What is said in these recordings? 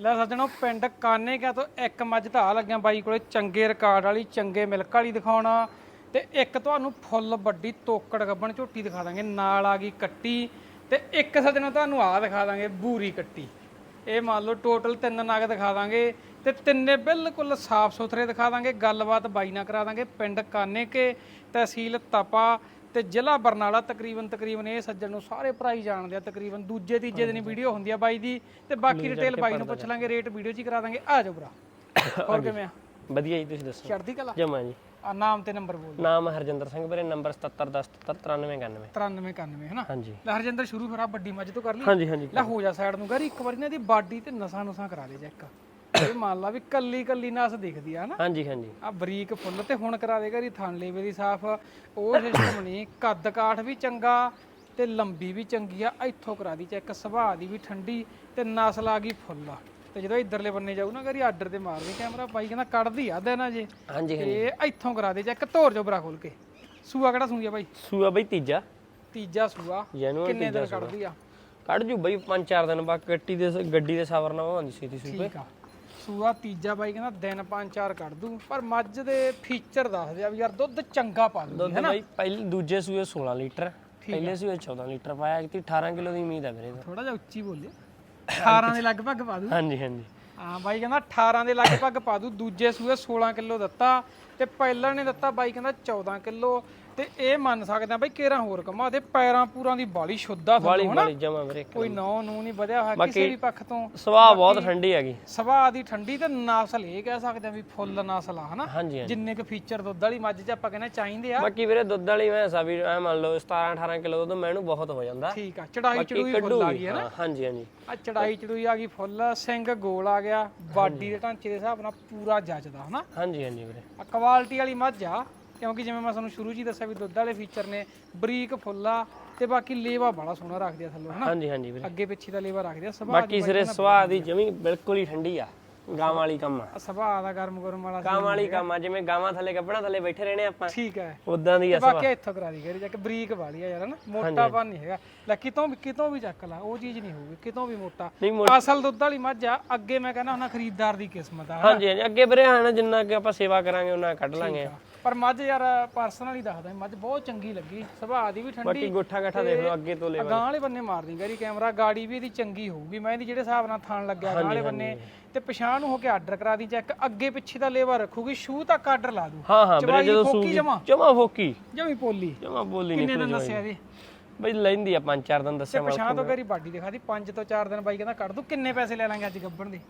ਲੈ ਸੱਜਣੋ, ਪਿੰਡ ਕਾਨੇਕਿਆ ਤੋਂ ਇੱਕ ਮੱਝ ਤਾਂ ਆ ਲੱਗਿਆ ਬਾਈ ਕੋਲੇ। ਚੰਗੇ ਰਿਕਾਰਡ ਵਾਲੀ, ਚੰਗੇ ਮਿਲਕ ਵਾਲੀ ਦਿਖਾਉਣਾ। ਤੇ ਇੱਕ ਤੁਹਾਨੂੰ ਫੁੱਲ ਵੱਡੀ ਤੋਕੜ ਗੱਬਣ ਝੋਟੀ ਦਿਖਾ ਦਾਂਗੇ, ਨਾਲ ਆ ਗਈ ਕੱਟੀ। ਤੇ ਇੱਕ ਸੱਜਣੋ, ਤੁਹਾਨੂੰ ਆ ਦਿਖਾ ਦਾਂਗੇ, ਬੂਰੀ ਕੱਟੀ। ਇਹ ਮੰਨ ਲਓ ਟੋਟਲ ਤਿੰਨ ਨਗ ਦਿਖਾ ਦਾਂਗੇ। ਤੇ ਤਿੰਨੇ ਬਿਲਕੁਲ ਸਾਫ਼ ਸੁਥਰੇ ਦਿਖਾ ਦਾਂਗੇ। ਗੱਲਬਾਤ ਬਾਈ ਨਾਲ ਕਰਾ ਦਾਂਗੇ, ਪਿੰਡ ਕਾਨੇਕੇ, ਤਹਿਸੀਲ ਤਪਾ। ਤੇ ਜ਼ਿਲ੍ਹਾ ਬਰਨਾਲਾ ਤਕਰੀਬਨ ਤਕਰੀਬਨ ਇਹ ਸੱਜਣ ਨੂੰ ਸਾਰੇ ਭਰਾ ਹੀ ਜਾਣਦੇ ਆ ਤਕਰੀਬਨ ਦੂਜੇ ਤੀਜੇ ਦਿਨ ਵੀਡੀਓ ਹੁੰਦੀ ਆ ਬਾਈ ਦੀ ਤੇ ਬਾਕੀ ਡਿਟੇਲ ਬਾਈ ਨੂੰ ਪੁੱਛ ਲਾਂਗੇ ਰੇਟ ਵੀਡੀਓ 'ਚ ਹੀ ਕਰਾ ਦਾਂਗੇ। ਆ ਜਾਓ ਭਰਾ। ਹੋਰ ਕਿਵੇਂ ਆ? ਵਧੀਆ ਜੀ ਤੁਸੀਂ ਦੱਸੋ। ਚੜ੍ਹਦੀ ਕਲਾ? ਜਮਾ ਜੀ। ਆ ਨਾਮ ਤੇ ਨੰਬਰ ਬੋਲ ਨਾਮ ਹਰਜਿੰਦਰ ਸਿੰਘ ਵੀਰੇ ਨੰਬਰ 77109391 93 91 ਹਨਾ ਹਾਂਜੀ। ਲੈ ਹਰਜਿੰਦਰ ਸ਼ੁਰੂ ਫਿਰ ਆ ਵੱਡੀ ਮੱਝ ਤੋਂ ਕਰ ਲਈ। ਹਾਂਜੀ ਹਾਂਜੀ। ਲੈ ਹੋ ਜਾ ਸਾਈਡ ਨੂੰ ਕਰ ਇੱਕ ਵਾਰੀ ਨਾ ਇਹਦੀ ਬਾਡੀ ਤੇ ਨਸਾਂ ਨੁਸਾਂ ਕਰਾ ਦੇ ਚੈੱਕ ਇਹ ਮੰਨ ਲਾ ਵੀ ਕੱਲੀ ਕੱਲੀ ਨਸ ਦਿਖਦੀ ਆ ਨਾ ਹਾਂਜੀ ਹਾਂਜੀ। ਆ ਬਰੀਕ ਫੁੱਲ ਤੇ ਹੁਣ ਕਰਾ ਦੇਗਾ ਦੀ ਥਣ ਲੇਵੇ ਦੀ ਸਾਫ਼। ਉਹ ਸਿਸਟਮ ਨਹੀਂ ਕੱਦ ਕਾਠ ਵੀ ਚੰਗਾ ਤੇ ਲੰਬੀ ਵੀ ਚੰਗੀ ਆ ਇੱਥੋਂ ਕਰਾ ਦੀ ਚੈੱਕ ਸੁਭਾਅ ਦੀ ਵੀ ਠੰਡੀ ਤੇ ਨਸਲ ਆ ਗਈ ਫੁੱਲ। ਤੇ ਜਦੋਂ ਇਧਰਲੇ ਬੰਨੇ ਜਾਊ ਨਾ ਕਰੀ ਆਰਡਰ ਤੇ ਮਾਰਦੇ ਕੈਮਰਾ ਬਾਈ ਕਹਿੰਦਾ ਕੱਢਦੀ ਆ ਦੇ ਨਾ ਜੇ। ਹਾਂਜੀ ਹਾਂਜੀ। ਤੇ ਇੱਥੋਂ ਕਰਾ ਦੇ ਚੈੱਕ ਧੋਰ ਜੋ ਬਰਾ ਖੋਲ ਕੇ। ਸੂਆ ਕਿਹੜਾ ਸੂਈ ਆ ਬਾਈ? ਸੂਆ ਬਈ ਤੀਜਾ। ਤੀਜਾ ਸੂਆ। ਕਿੰਨੇ ਦਿਨ ਕੱਢਦੀ ਆ? ਕੱਢ ਜੂ ਬਈ 5-4 ਦਿਨ ਬਾਅਦ ਗੱਡੀ ਦੇ ਗੱਡੀ ਦੇ ਸਵਰ ਨਾਲ ਆਉਂਦੀ ਸੀ ਤੁਸੀਂ ਠੀਕ ਆ। ਸੂਆ ਤੀਜਾ ਬਾਈ ਕਹਿੰਦਾ ਦਿਨ ਪੰਜ ਚਾਰ ਕੱਢ ਦੂ। ਪਰ ਮੱਝ ਦੇ ਫੀਚਰ ਦੱਸਦੇ ਆ ਵੀ ਯਾਰ ਦੁੱਧ ਚੰਗਾ ਪਾ ਦੂ ਦੁੱਧ ਬਈ ਪਹਿਲੇ ਦੂਜੇ ਸੂਏ 16 ਲੀਟਰ ਪਹਿਲੇ ਸੂਏ 14 ਲੀਟਰ ਪਾਇਆ ਕਿ 18 ਕਿਲੋ ਦੀ ਉਮੀਦ ਹੈ ਵੀਰੇ ਤੋਂ। ਥੋੜਾ ਜਿਹਾ ਉੱਚੀ ਬੋਲੇ। 18 ਦੇ ਲਗਭਗ ਪਾ ਦੂ। ਹਾਂਜੀ ਹਾਂਜੀ। ਹਾਂ ਬਾਈ ਕਹਿੰਦਾ 18 ਦੇ ਲਗਭਗ ਪਾ ਦੂ ਦੂਜੇ ਸੂਏ 16 ਕਿਲੋ ਦਿੱਤਾ ਤੇ ਪਹਿਲਾਂ ਨੇ ਦਿੱਤਾ ਬਾਈ ਕਹਿੰਦਾ 14 ਕਿਲੋ। ਤੇ ਇਹ ਮੰਨ ਸਕਦੇ ਆ ਬਾਈ ਕੇਰਾ ਹੋਰ ਕਮਾ ਤੇ ਪੈਰਾਂ ਪੂਰਾਂ ਦੀ ਬਾਲੀ ਸ਼ੁੱਧਾ ਵਾਲੀ ਤੁਹਾਨੂੰ ਵਾਲੀ ਜਮਾ ਵੀਰੇ ਕੋਈ ਨੌ ਨੂੰ ਨਹੀਂ ਵਧਿਆ ਹੋਇਆ ਕਿਸੇ ਵੀ ਪੱਖ ਤੋਂ। ਸੁਭਾਅ ਬਹੁਤ ਠੰਡੀ ਹੈਗੀ। ਸੁਭਾਅ ਦੀ ਠੰਡੀ ਤੇ ਨਸਲ ਇਹ ਕਹਿ ਸਕਦੇ ਆ ਵੀ ਫੁੱਲ ਨਸਲ ਆ ਹਨਾ? ਹਾਂਜੀ ਹਾਂਜੀ। ਜਿੰਨੇ ਕੁ ਫੀਚਰ ਦੁੱਧ ਵਾਲੀ ਮੱਝ 'ਚ ਆਪਾਂ ਕਹਿੰਦੇ ਚਾਹੀਦੇ ਆ। ਬਾਕੀ ਵੀਰੇ ਦੁੱਧ ਵਾਲੀ ਭੈਂਸਾ ਵੀ ਐ ਮੰਨ ਲਓ 17 18 ਕਿਲੋ ਦੁੱਧ ਮੈਨੂੰ ਬਹੁਤ ਹੋ ਜਾਂਦਾ। ਠੀਕ ਆ ਚੜਾਈ ਚੜੂਈ ਫੁੱਲ ਆ ਗਈ ਹੈ ਨਾ ਹਾਂ, ਹਾਂਜੀ ਹਾਂਜੀ। ਆ ਚੜਾਈ ਚੜੂਈ ਆ ਗਈ ਫੁੱਲ ਸਿੰਘ ਗੋਲ ਆ ਗਿਆ ਬਾਡੀ ਦੇ ਢਾਂਚੇ ਦੇ ਹਿਸਾਬ ਨਾਲ ਪੂਰਾ ਜੱਜਦਾ ਹਨਾ? ਹਾਂਜੀ ਹਾਂਜੀ ਵੀਰੇ। ਆ ਕੁਆਲਿਟੀ ਵਾਲੀ ਮੱਝ ਆ। ਕਿਉਂਕਿ ਜਿਵੇਂ ਮੈਂ ਤੁਹਾਨੂੰ ਸ਼ੁਰੂ 'ਚ ਹੀ ਦੱਸਿਆ ਵੀ ਦੁੱਧ ਵਾਲੇ ਫੀਚਰ ਨੇ ਬਰੀਕ ਫੁੱਲਾ ਤੇ ਬਾਕੀ ਲੇਵਾ ਬੜਾ ਸੋਹਣਾ ਰੱਖਦੇ ਆ ਥੱਲੋਂ ਹਨਾ? ਹਾਂਜੀ ਹਾਂਜੀ ਵੀਰੇ ਅੱਗੇ ਪਿੱਛੇ ਦਾ ਲੇਵਾ ਰੱਖਦੇ ਆ ਸੁਭਾਅ ਬਾਕੀ ਸਿਰੇ ਸੁਭਾਅ ਦੀ ਜਮੀ ਬਿਲਕੁਲ ਹੀ ਠੰਡੀ ਆ ਗਾਂ ਵਾਲੀ ਕੰਮ ਆ। ਸੁਭਾਅ ਦਾ ਗਰਮ ਗਰਮ ਵਾਲਾ ਗਾਂ ਵਾਲੀ ਕੰਮ ਆ ਜਿਵੇਂ ਗਾਵਾਂ ਥੱਲੇ ਕੱਪੜਾ ਥੱਲੇ ਬੈਠੇ ਰਹਿਣੇ ਆਪਾਂ। ਠੀਕ ਹੈ ਉਦਾਂ ਦੀ ਆ ਬਾਕੀ ਇੱਥੋਂ ਕਰਾ ਦੀ ਗਰੀ ਜਾ ਕੇ ਬਰੀਕ ਵਾਲੀ ਆ ਯਾਰ ਹਨਾ? ਮੋਟਾ ਪਨ ਨਹੀਂ ਹੈਗਾ। ਲੈ ਕਿਤੋਂ ਵੀ ਕਿਤੋਂ ਵੀ ਚੱਕ ਲਾ ਉਹ ਚੀਜ਼ ਨਹੀਂ ਹੋਊਗੀ ਕਿਤੋਂ ਵੀ ਮੋਟਾ। ਅਸਲ ਦੁੱਧ ਵਾਲੀ ਮੱਝ ਆ ਅੱਗੇ ਮੈਂ ਕਹਿੰਦਾ ਹੁੰਦਾ ਖਰੀਦਦਾਰ ਦੀ ਕਿਸਮਤ ਆ ਹਾਂਜੀ ਹਾਂਜੀ ਅੱਗੇ ਵੀਰੇ ਹਾਂ ਜਿੰਨਾ ਕਿ ਆਪਾਂ ਸੇਵਾ ਕਰਾਂਗੇ ਉਹਨਾਂ ਕੱਢ ਲਾਂਗੇ। ਪਰ ਮੱਝ ਯਾਰ ਪਰਸਨਲੀ ਦੱਸਦਾ ਮੱਝ ਬਹੁਤ ਚੰਗੀ ਲੱਗੀ ਸੁਭਾਅ ਦੀ ਵੀ ਠੰਡੀ। ਬਾਕੀ ਗੋਠਾ ਗਾਠਾ ਦੇਖ ਲਓ ਅੱਗੇ ਤੋਂ ਲੈ ਗਾਂ ਵਾਲੇ ਬੰਨੇ ਮਾਰਦੀ ਗਰੀ ਕੈਮਰਾ ਗਾੜੀ ਵੀ ਇਹਦੀ ਚੰਗੀ ਹੋਊਗੀ ਮੈਂ ਇਹਦੀ ਜਿਹੜੇ ਹਿਸਾਬ ਨਾਲ ਥਾਣ ਲੱਗਿਆ ਗਾਂ ਵਾਲੇ ਬੰਨੇ। ਤੇ ਪਛਾਣ ਨੂੰ ਹੋ ਕੇ ਆਰਡਰ ਕਰਾ ਦੀ ਚੈੱਕ ਅੱਗੇ ਪਿੱਛੇ ਦਾ ਲੇਵਾ ਰੱਖੂਗੀ ਸ਼ੂ ਤੱਕ ਆਰਡਰ ਲਾ ਦੂ। ਹਾਂ ਹਾਂ ਵੀਰੇ ਜਦੋਂ ਸੂਗੀ ਜਮਾਂ? ਫੋਕੀ। ਜਮੀ ਪੋਲੀ। ਜਮਾ ਬੋਲੀ ਕਿੰਨੇ ਨਹੀਂ ਦਿਨ ਦੱਸਿਆ ਇਹਦੇ? ਬਈ ਲੈਂਦੀ ਆ ਪੰਜ ਚਾਰ ਦਿਨ ਤੇ ਦੱਸਿਆ ਪਛਾਣ ਤੋਂ ਗਰੀ ਬਾਡੀ ਦਿਖਾ ਦੀ 5 ਤੋਂ 4 ਦਿਨ ਬਾਈ ਕਹਿੰਦਾ ਕੱਢ ਦੂ ਕਿੰਨੇ ਪੈਸੇ ਲੈ ਲਾਂਗੇ ਅੱਜ ਗੱਬਣ ਦੇ?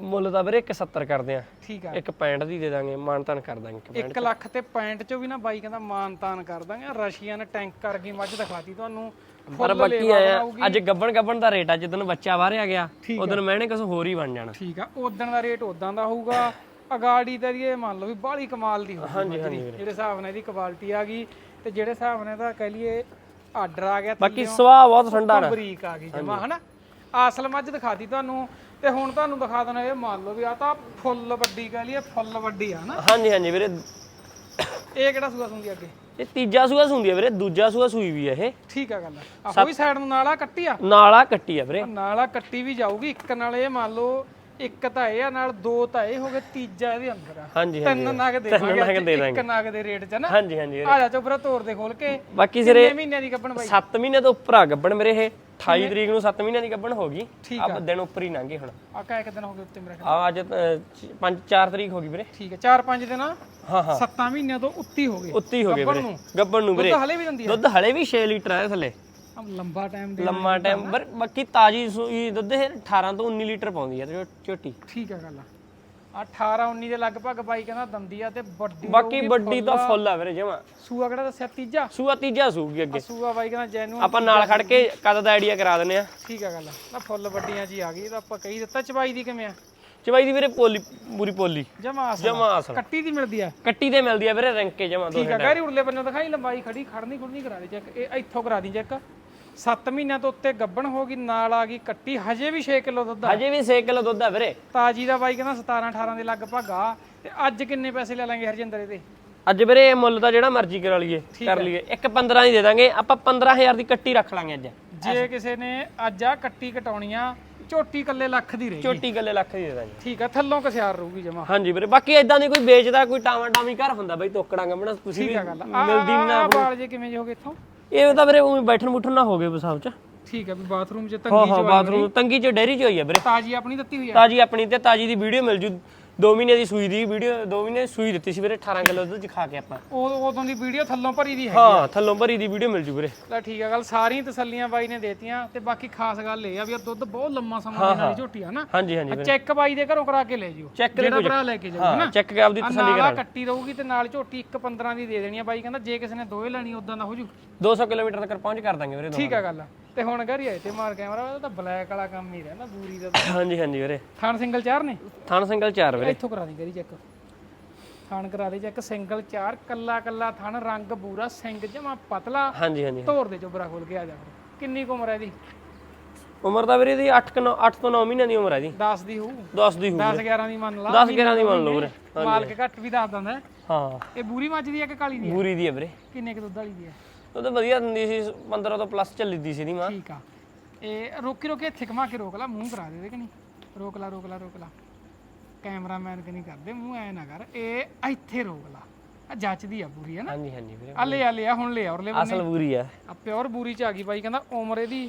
ਮੁੱਲ ਤਾਂ ਵੀਰੇ 170 ਕਰਦੇ ਆ। ਠੀਕ ਆ। ਇੱਕ 65 ਦੀ ਦੇ ਦਾਂਗੇ ਮਾਨਤਾਨ ਕਰ ਦਾਂਗੇ ਇੱਕ 1 ਲੱਖ ਤੇ 65 ਚੋਂ ਵੀ ਨਾ ਬਾਈ ਕਹਿੰਦਾ ਮਾਨਤਾਨ ਕਰ ਦਾਂਗੇ। ਰਸ਼ੀਅਨ ਟੈਂਕ ਕਰ ਗਈ ਮੱਝ ਦਿਖਾਤੀ ਤੁਹਾਨੂੰ। ਪਰ ਬਾਕੀ ਆਇਆ। ਅੱਜ ਗੱਬਣ ਗੱਬਣ ਦਾ ਰੇਟ ਆ ਜਦੋਂ ਬੱਚਾ ਬਾਹਰ ਆ। ਗਿਆ ਉਦੋਂ ਮੈਨੇ ਕੁਝ ਹੋਰ ਹੀ ਬਣ ਜਾਣਾ। ਠੀਕ ਆ ਉਦਣ ਦਾ ਰੇਟ ਉਦਾਂ ਦਾ ਹੋਊਗਾ। ਅਗਾੜੀ ਤਾਂ ਇਹ ਮੰਨ ਲਓ ਵੀ ਬਾਹਲੀ ਕਮਾਲ ਦੀ ਹੋਊਗੀ ਦੀ। ਜਿਹੜੇ ਹਿਸਾਬ ਨਾਲ ਇਹਦੀ ਕੁਆਲਿਟੀ ਆ ਗਈ। ਤੇ ਜਿਹੜੇ ਹਿਸਾਬ ਨਾਲ ਤਾਂ ਕਹਿ ਲਈਏ ਆਰਡਰ ਆ ਗਿਆ ਬਾਕੀ ਸੁਭਾਅ ਬਹੁਤ ਠੰਡਾ ਨਾ। ਬਰੀਕ ਆ ਗਈ ਜਮਾ ਹਨਾ? ਅਸਲ ਮੱਝ ਦਿਖਾਤੀ ਤੁਹਾਨੂੰ ਤੇ ਹੁਣ ਤੁਹਾਨੂੰ ਦਿਖਾ ਦੇਣਾ ਇਹ ਮੰਨ ਲਓ ਵੀ ਆ ਤਾਂ ਫੁੱਲ ਵੱਡੀ ਕਹਿ ਲਈਏ ਫੁੱਲ ਵੱਡੀ ਆ ਨਾ। ਹਾਂਜੀ ਹਾਂਜੀ ਵੀਰੇ। ਇਹ ਕਿਹੜਾ ਸੂਆ ਸੁੰਦੀ ਅੱਗੇ? ਇਹ ਤੀਜਾ ਸੂਆ ਸੁੰਦੀ ਆ ਵੀਰੇ ਦੂਜਾ ਸੂਆ ਸੂਈ ਵੀ ਆ ਇਹ। ਠੀਕ ਆ ਗੱਲ ਆ। ਵੀ ਸਾਈਡ ਨੂੰ ਨਾਲਾ ਕੱਟੀ ਆ? ਨਾਲਾ ਕੱਟੀ ਆ ਵੀਰੇ। ਨਾਲਾ ਕੱਟੀ ਵੀ ਜਾਊਗੀ ਇੱਕ ਨਾਲ ਇਹ ਮੰਨ ਲਓ ਇੱਕ ਤਾਂ ਇਹ ਆ ਨਾਲ ਦੋ ਤਾਂ ਇਹ ਹੋ ਗਏ ਤੀਜਾ ਇਹਦੇ ਅੰਦਰ ਆ। ਹਾਂਜੀ ਹਾਂਜੀ ਤਿੰਨ ਨਗ ਤਿੰਨ ਨਗ ਦੇਵਾਂਗੇ ਦੇ ਇੱਕ ਨਗ ਦੇ ਰੇਟ 'ਚ ਨਾ। ਹਾਂਜੀ ਹਾਂਜੀ ਆ ਜਾ ਚੋਬਰਾ ਤੋੜ ਦੇ ਖੋਲ ਕੇ। ਬਾਕੀ ਸਿਰੇ ਕਿੰਨੇ ਮਹੀਨਿਆਂ ਦੀ ਕੱਪਣ ਬਾਈ? 7 ਮਹੀਨੇ ਤੋਂ ਉੱਪਰ ਆ ਗੱਬਣ ਮੇਰੇ ਇਹ। 28 ਤਰੀਕ ਨੂੰ 7 ਮਹੀਨਿਆਂ ਦੀ ਗੱਬਣ ਹੋ ਗਈ। ਆਪ ਦਿਨ ਉੱਪਰ ਹੀ ਲੰਘੇ ਹੁਣ। ਆ ਕਾ ਇੱਕ ਦਿਨ ਹੋ ਗਏ ਉੱਤੇ ਮੇਰੇ ਖਿਆਲ ਆ ਅੱਜ 5 4 ਤਰੀਕ ਹੋ ਗਈ ਵੀਰੇ। ਠੀਕ ਹੈ 4-5 ਦਿਨ ਹਾਂ ਹਾਂ। 7 ਮਹੀਨਿਆਂ ਤੋਂ ਉੱਤੀ ਹੋ ਗਏ। ਉੱਤੀ ਹੋ ਗਏ ਵੀਰੇ। ਨੂੰ। ਗੱਬਣ ਨੂੰ ਵੀਰੇ। ਦੁੱਧ ਹਲੇ ਵੀ ਦਿੰਦੀ ਆ। ਦੁੱਧ ਹਲੇ ਵੀ 6 ਲੀਟਰ ਆ ਥੱਲੇ। ਆ ਲੰਬਾ ਟਾਈਮ ਦੇ ਲੰਮਾ ਟਾਈਮ ਪਰ ਬਾਕੀ ਤਾਜੀ ਸੂਈ ਦੁੱਧ ਇਹ 18 ਤੋਂ 19 ਲੀਟਰ ਪਾਉਂਦੀ ਆ ਤੇ ਝੋਟੀ ਠੀਕ ਆ ਗੱਲ ਆ। 18 19 ਦੇ ਲਗਭਗ ਬਾਈ ਕਹਿੰਦਾ ਦੰਦੀ ਆ ਤੇ ਵੱਡੀ ਬਾਕੀ ਵੱਡੀ ਤਾਂ ਫੁੱਲ। ਆ ਵੀਰੇ ਜਮਾ। ਸੂਆ ਕਿਹੜਾ ਦੱਸਿਆ? ਤੀਜਾ? ਸੂਆ ਤੀਜਾ ਸੂਗੀ ਅੱਗੇ। ਸੂਆ ਬਾਈ ਕਹਿੰਦਾ ਜੈਨੂ ਆਪਾਂ ਨਾਲ ਖੜ ਕੇ ਕਦ ਦਾ ਆਈਡੀਆ ਕਰਾ ਦਿੰਨੇ ਆ। ਠੀਕ ਆ ਗੱਲ ਨਾ ਫੁੱਲ ਵੱਡੀਆਂ ਜੀ ਆ ਗਈ ਤਾਂ ਆਪਾਂ ਕਹੀ ਦਿੱਤਾ ਚਬਾਈ ਦੀ ਕਿਵੇਂ ਆ? ਚਵਾਈ ਦੀ ਵੀਰੇ ਪੋਲੀ ਪੂਰੀ ਪੋਲੀ। ਜਮਾ ਅਸਲ ਜਮਾ ਅਸਲ। ਕੱਟੀ ਦੀ ਮਿਲਦੀ ਆ। ਕੱਟੀ ਤੇ ਮਿਲਦੀ ਆ ਵੀਰੇ ਰੰਕੇ ਜਮਾ ਦੋ ਠੀਕ ਆ ਗੈਰੀ ਉਰਲੇ ਬੰਨੇ ਦਿਖਾਈ ਲੰਬਾਈ ਖੜੀ ਖੜਨੀ ਖੁੜਨੀ ਕਰਾ ਦੇ ਚੈੱਕ। ਇਹ ਇੱਥੋਂ ਕਰਾ ਦੀ ਚੈੱਕ। 7 ਮਹੀਨਿਆਂ ਤੋਂ ਉੱਤੇ ਗੱਬਣ ਹੋ ਗਈ ਨਾਲ ਆ ਗਈ ਕੱਟੀ ਹਜੇ ਵੀ 6 ਕਿਲੋ ਦੁੱਧ ਆ। ਹਜੇ ਵੀ 6 ਕਿਲੋ ਦੁੱਧ ਆ ਵੀਰੇ। ਤਾਜੀ ਦਾ ਬਾਈ ਕਹਿੰਦਾ 17 18 ਦੇ ਲਗਭਗ ਆ ਤੇ ਅੱਜ ਕਿੰਨੇ ਪੈਸੇ ਲੈ ਲਾਂਗੇ ਹਰਜਿੰਦਰ ਇਹਦੇ? ਅੱਜ ਵੀਰੇ ਇਹ ਮੁੱਲ ਤਾਂ ਜਿਹੜਾ ਮਰਜ਼ੀ ਕਰਾ ਲਈਏ ਕਰ ਲਈਏ। ਇੱਕ 15 ਦੀ ਦੇ ਦਾਂਗੇ ਆਪਾਂ 15000 ਦੀ ਕੱਟੀ ਰੱਖ ਲਾਂਗੇ ਅੱਜ। ਜੇ ਕਿਸੇ ਨੇ ਅੱਜ ਆ ਕੱਟੀ ਕਟਾਉਣੀ ਆ ਝੋਟੀ ਕੱਲੇ ਲੱਖ ਦੀ ਰਹੇਗੀ। ਝੋਟੀ ਗੱਲੇ ਲੱਖ ਦੀ ਦੇ ਦਾਂਗੇ। ਠੀਕ ਆ ਥੱਲੋਂ ਕਸਿਆਰ ਰਹੂਗੀ ਜਮਾ। ਹਾਂਜੀ ਵੀਰੇ ਬਾਕੀ ਇਦਾਂ ਦੀ ਕੋਈ ਵੇਚਦਾ ਕੋਈ ਟਾਵਾਂ ਟਾਵੀ ਘਰ ਹੁੰਦਾ ਬਈ ਤੋਕੜਾਂ ਗੰਮਣਾ ਤੁਸੀਂ ਵੀ ਮਿਲਦੀ ਨਾ ਬਾਲ ਜੇ ਕਿਵੇਂ ਜੇ ਹੋ ਗਏ ਇੱਥੋਂ? ਇਹ ਤਾਂ ਵੀਰੇ ਉਵੇਂ ਬੈਠਣ ਬੁੱਠਣ ਨਾ ਹੋ ਗਏ ਬਸਾਬ ਚ। ਠੀਕ ਆ ਵੀ ਬਾਥਰੂਮ 'ਚ ਹਾਂ ਤੰਗੀ ਹਾਂ ਚ ਬਾਥਰੂਮ ਤੰਗੀ ਚ ਡੈਰੀ ਚ ਹੋਈ ਆ ਵੀਰੇ। ਤਾਜੀ ਆਪਣੀ ਦਿੱਤੀ ਹੋਈ ਆ? ਤਾਜੀ ਆਪਣੀ ਤੇ ਤਾਜੀ ਦੀ ਵੀਡੀਓ ਮਿਲ ਜੂ। 2 ਮਹੀਨੇ ਦੀ ਸੂਈ ਦੀ ਵੀਡੀਓ 2 ਮਹੀਨੇ ਦੀ ਸੂਈ ਦਿੱਤੀ ਸੀ ਵੀਰੇ 18 ਕਿਲੋ ਦੁੱਧ ਚ ਖਾ ਕੇ ਆਪਾਂ। ਉਹ ਉਦੋਂ ਦੀ ਵੀਡੀਓ ਥੱਲੋਂ ਭਰੀ ਦੀ ਹੈ ਹਾਂ ਥੱਲੋਂ ਭਰੀ ਦੀ ਵੀਡੀਓ ਮਿਲ ਜੂ ਵੀਰੇ। ਲੈ ਠੀਕ ਆ ਗੱਲ ਸਾਰੀਆਂ ਤਸੱਲੀਆਂ ਬਾਈ ਨੇ ਦੇਤੀਆਂ ਤੇ ਬਾਕੀ ਖਾਸ ਗੱਲ ਇਹ ਆ ਵੀ ਇਹ ਦੁੱਧ ਬਹੁਤ ਲੰਮਾ ਸਮਾਂ ਦੇਣ ਵਾਲੀ ਝੋਟੀ ਆ ਨਾ। ਹਾਂਜੀ ਹਾਂਜੀ ਵੀਰੇ। ਚੈੱਕ ਬਾਈ ਦੇ ਘਰੋਂ ਕਰਾ ਕੇ ਲੈ ਜਿਓ। ਚੈੱਕ ਜਿਹੜਾ ਭਰਾ ਲੈ ਕੇ ਜਾਊਗਾ ਹਾਂ ਚੈੱਕ ਕੇ ਆਪਦੀ ਆ ਤਸੱਲੀ ਨਾਲ ਆ ਕਰਾ ਕੱਟੀ ਰਹੂਗੀ ਤੇ ਨਾਲ ਝੋਟੀ 1 15 ਦੀ ਦੇ ਦੇਣੀ ਆ ਬਾਈ। ਕਹਿੰਦਾ ਜੇ ਕਿਸੇ ਨੇ ਦੋਏ ਲੈਣੀ ਉਦਾਂ ਦਾ ਹੋ ਜੂ। 200 ਕਿਲੋਮੀਟਰ ਤੱਕ ਪਹੁੰਚ ਕਰ ਦਾਂਗੇ ਵੀਰੇ ਠੀਕ ਆ ਗੱਲ ਤੇ ਹੁਣ ਘਰੀ ਆਏ ਤੇ ਮਾਰ ਕੈਮਰਾ ਉਹਦਾ ਤਾਂ ਬਲੈਕ ਵਾਲਾ ਕੰਮ ਹੀ ਰਹਿੰਦਾ ਬੂਰੀ ਦਾ। ਹਾਂਜੀ ਹਾਂਜੀ ਵੀਰੇ। ਥਾਣ ਸਿੰਗਲ ਚਾਰ ਨੇ? ਥਣ ਸਿੰਗਲ 4 ਵੀਰੇ। ਇੱਥੋਂ ਕਰਾ ਦੀ ਕਰੀ ਚੈੱਕ ਥਾਣ ਕਰਾ ਦੇ ਚੈੱਕ ਸਿੰਗਲ ਚਾਰ ਕੱਲਾ ਕੱਲਾ ਥਣ ਰੰਗ ਬੂਰਾ ਸਿੰਘ ਜਮਾ ਪਤਲਾ। ਹਾਂਜੀ ਹਾਂਜੀ। ਧੋਰ ਦੇ ਚੋਬਰਾ ਖੋਲ ਕੇ ਆ ਜਾ। ਕਿੰਨੀ ਕੁ ਉਮਰ ਹੈ ਇਹਦੀ? ਉਮਰ ਤਾਂ ਵੀਰੇ ਦੀ 8 9 8 ਤੋਂ 9 ਮਹੀਨਿਆਂ ਦੀ ਉਮਰ ਹੈ ਜੀ 10 ਦੀ ਹੋਊ। 10 ਦੀ ਹੋਊ 10 11 ਦੀ ਮੰਨ ਲਾ 10 11 ਦੀ ਮੰਨ ਲਓ ਵੀਰੇ। ਮਾਲਕ ਘੱਟ ਵੀ ਦੱਸ ਦਿੰਦਾ। ਹੈ। ਇਹ ਬੂਰੀ ਮੱਝ ਦੀ ਹੈ ਕਿ ਕਾਲੀ ਦੀ ਹੈ ਪੂਰੀ ਦੀ ਹੈ ਵੀਰੇ। ਕਿੰਨੇ ਕੁ ਦੁੱਧ ਵਾਲੀ ਦੀ ਹੈ ਉਹ ਤਾਂ ਵਧੀਆ ਦਿੰਦੀ ਸੀ 15 ਤੋਂ ਪਲੱਸ ਚੱਲੀ ਦੀ ਸੀ ਦੀ ਮਾਂ। ਠੀਕ ਆ। ਇਹ ਰੋਕੀ ਰੋਕੀ ਇੱਥੇ ਘਮਾ ਕੇ ਰੋਕ ਲਾ ਮੂੰਹ ਕਰਾ ਦੇ ਦੇ ਕਿ ਨਹੀਂ? ਰੋਕ ਲਾ ਰੋਕ ਲਾ ਰੋਕ ਲਾ। ਕੈਮਰਾਮੈਨ ਕਿ ਨਹੀਂ ਕਰਦੇ ਮੂੰਹ ਐ ਨਾ ਕਰ। ਇਹ ਇੱਥੇ ਰੋਕ ਲਾ। ਆ ਜੱਚਦੀ ਆ ਪੂਰੀ ਹੈ ਨਾ ਹਾਂਜੀ ਹਾਂਜੀ ਵੀਰੇ ਆ ਲੈ ਆ ਲੈ ਆ ਹੁਣ ਲੈ ਆ ਔਰਲੇ ਅਸਲ ਪੂਰੀ ਆ। ਆ ਪਿਓਰ ਬੂਰੀ ਚ ਆ ਗਈ ਬਾਈ ਕਹਿੰਦਾ ਉਮਰ ਇਹਦੀ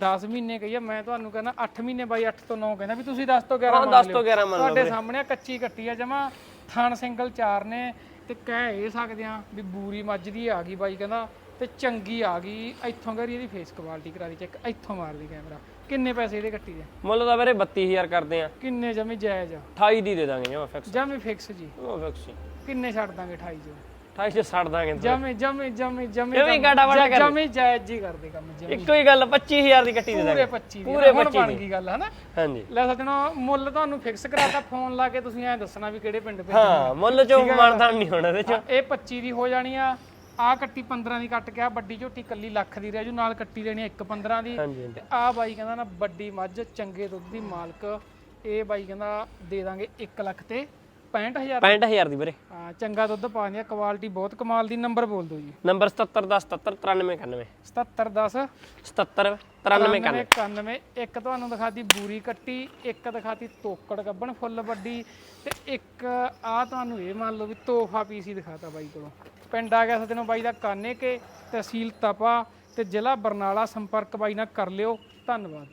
10 ਮਹੀਨੇ ਕਹੀ ਆ ਮੈਂ ਤੁਹਾਨੂੰ ਕਹਿੰਦਾ 8 ਮਹੀਨੇ ਬਾਈ 8 ਤੋਂ 9 ਕਹਿੰਦਾ ਵੀ ਤੁਸੀਂ 10 ਤੋਂ 11 ਹਾਂ ਮੰਨ 10 ਤੋਂ 11 ਮੰਨ ਲਓ ਤੁਹਾਡੇ ਸਾਹਮਣੇ ਆ ਕੱਚੀ ਕੱਟੀ ਆ ਜਮਾ ਥਣ ਸਿੰਗਲ ਚਾਰ ਨੇ ਤੇ ਕਹਿ ਇਹ ਸਕਦੇ ਆ ਵੀ ਬੂਰੀ ਮੱਝ ਦੀ ਆ ਗਈ ਬਾਈ ਕਹਿੰਦਾ ਤੇ ਚੰਗੀ ਆ ਗਈ। ਇੱਥੋਂ ਕਰੀ ਇਹਦੀ ਫੇਸ ਕੁਆਲਿਟੀ ਕਰਾ ਦੀ ਚੈੱਕ ਇੱਥੋਂ ਮਾਰਦੀ ਕੈਮਰਾ ਕਿੰਨੇ ਪੈਸੇ ਇਹਦੇ ਕੱਟੀ ਦੇ? ਮੁੱਲ ਤਾਂ ਵੀਰੇ 32000 ਕਰਦੇ ਆ। ਕਿੰਨੇ ਜਮੀ ਜਾਇਜ਼ ਆ? 28 ਦੀ ਦੇ ਦਾਂਗੇ ਜਮਾ ਫਿਕਸ ਜਮੀ ਫਿਕਸ ਜੀ। ਉਹ ਫਿਕਸ ਕਿੰਨੇ ਛੱਡ ਦਾਂਗੇ 28 ਜੋ 28 ਚ ਛੱਡ ਦਾਂਗੇ ਜਮੀ ਜਮੀ ਜਮੀ ਜਮੀ ਵੀ ਗਾਡਾ ਵਾਡਾ ਕਰ। ਜਮੀ ਜਾਇਜ਼ ਜੀ ਕਰਦੇ ਕੰਮ ਜਮੀ। ਇੱਕੋ ਹੀ ਗੱਲ 25000 ਦੀ ਕੱਟੀ ਦੇ ਪੂਰੇ ਦਾਂਗੇ। 25 ਦੀ। ਪੂਰੇ ਹੁਣ 25 ਬਣ ਗਈ ਗੱਲ ਹਨਾ? ਹਾਂਜੀ। ਲੈ ਸੱਜਣੋ ਮੁੱਲ ਤੁਹਾਨੂੰ ਫਿਕਸ ਕਰਾਤਾ ਫੋਨ ਲਾ ਕੇ ਤੁਸੀਂ ਐ ਦੱਸਣਾ ਵੀ ਕਿਹੜੇ ਪਿੰਡ ਭੇਜਣਾ ਹਾਂ ਮੁੱਲ ਚੋਂ ਮਾਨਦਾਨ ਨਹੀਂ ਹੋਣਾ ਇਹਦੇ ਚ। ਇਹ 25 ਦੀ ਹੋ ਜਾਣੀ ਆ। ਆ ਕੱਟੀ 15 ਦੀ ਕੱਟ ਕੇ ਆ ਵੱਡੀ ਝੋਟੀ ਕੱਲੀ ਲੱਖ ਦੀ ਰਹਿ ਜੂ ਨਾਲ ਕੱਟੀ ਦੇਣੀ ਇੱਕ 15 ਦੀ। ਹਾਂਜੀ ਹਾਂਜੀ। ਤੇ ਆ ਬਾਈ ਕਹਿੰਦਾ ਨਾ ਵੱਡੀ ਮੱਝ ਚੰਗੇ ਦੁੱਧ ਦੀ ਮਾਲਕ। ਇਹ ਬਾਈ ਕਹਿੰਦਾ ਦੇ ਦਾਂਗੇ 1 ਲੱਖ ਤੇ। 65000? 65000 ਦੀ ਵੀਰੇ। ਹਾਂ ਚੰਗਾ ਦੁੱਧ ਪਾਉਂਦੀ ਆ ਕੁਆਲਿਟੀ ਬਹੁਤ ਕਮਾਲ ਦੀ ਨੰਬਰ ਬੋਲ ਦਿਓ ਜੀ। ਨੰਬਰ 7710779391 7710 77 9391 91 ਇੱਕ ਤੁਹਾਨੂੰ ਦਿਖਾਤੀ ਬੂਰੀ ਕੱਟੀ ਇੱਕ ਦਿਖਾਤੀ ਤੋਕੜ ਗੱਬਣ ਫੁੱਲ ਵੱਡੀ ਤੇ ਇੱਕ ਆ ਤੁਹਾਨੂੰ ਇਹ ਮੰਨ ਲਓ ਵੀ ਤੋਹਫਾ ਪੀਸ ਦਿਖਾਤਾ ਬਾਈ ਕੋਲੋਂ। ਪਿੰਡ ਆ ਗਿਆ ਸਦਨੋਂ ਬਾਈ ਦਾ ਕਾਨੇ ਕੇ ਤਹਿਸੀਲ ਤਪਾ ਤੇ ਜ਼ਿਲ੍ਹਾ ਬਰਨਾਲਾ ਸੰਪਰਕ ਬਾਈ ਨਾਲ ਕਰ ਲਿਓ। ਧੰਨਵਾਦ।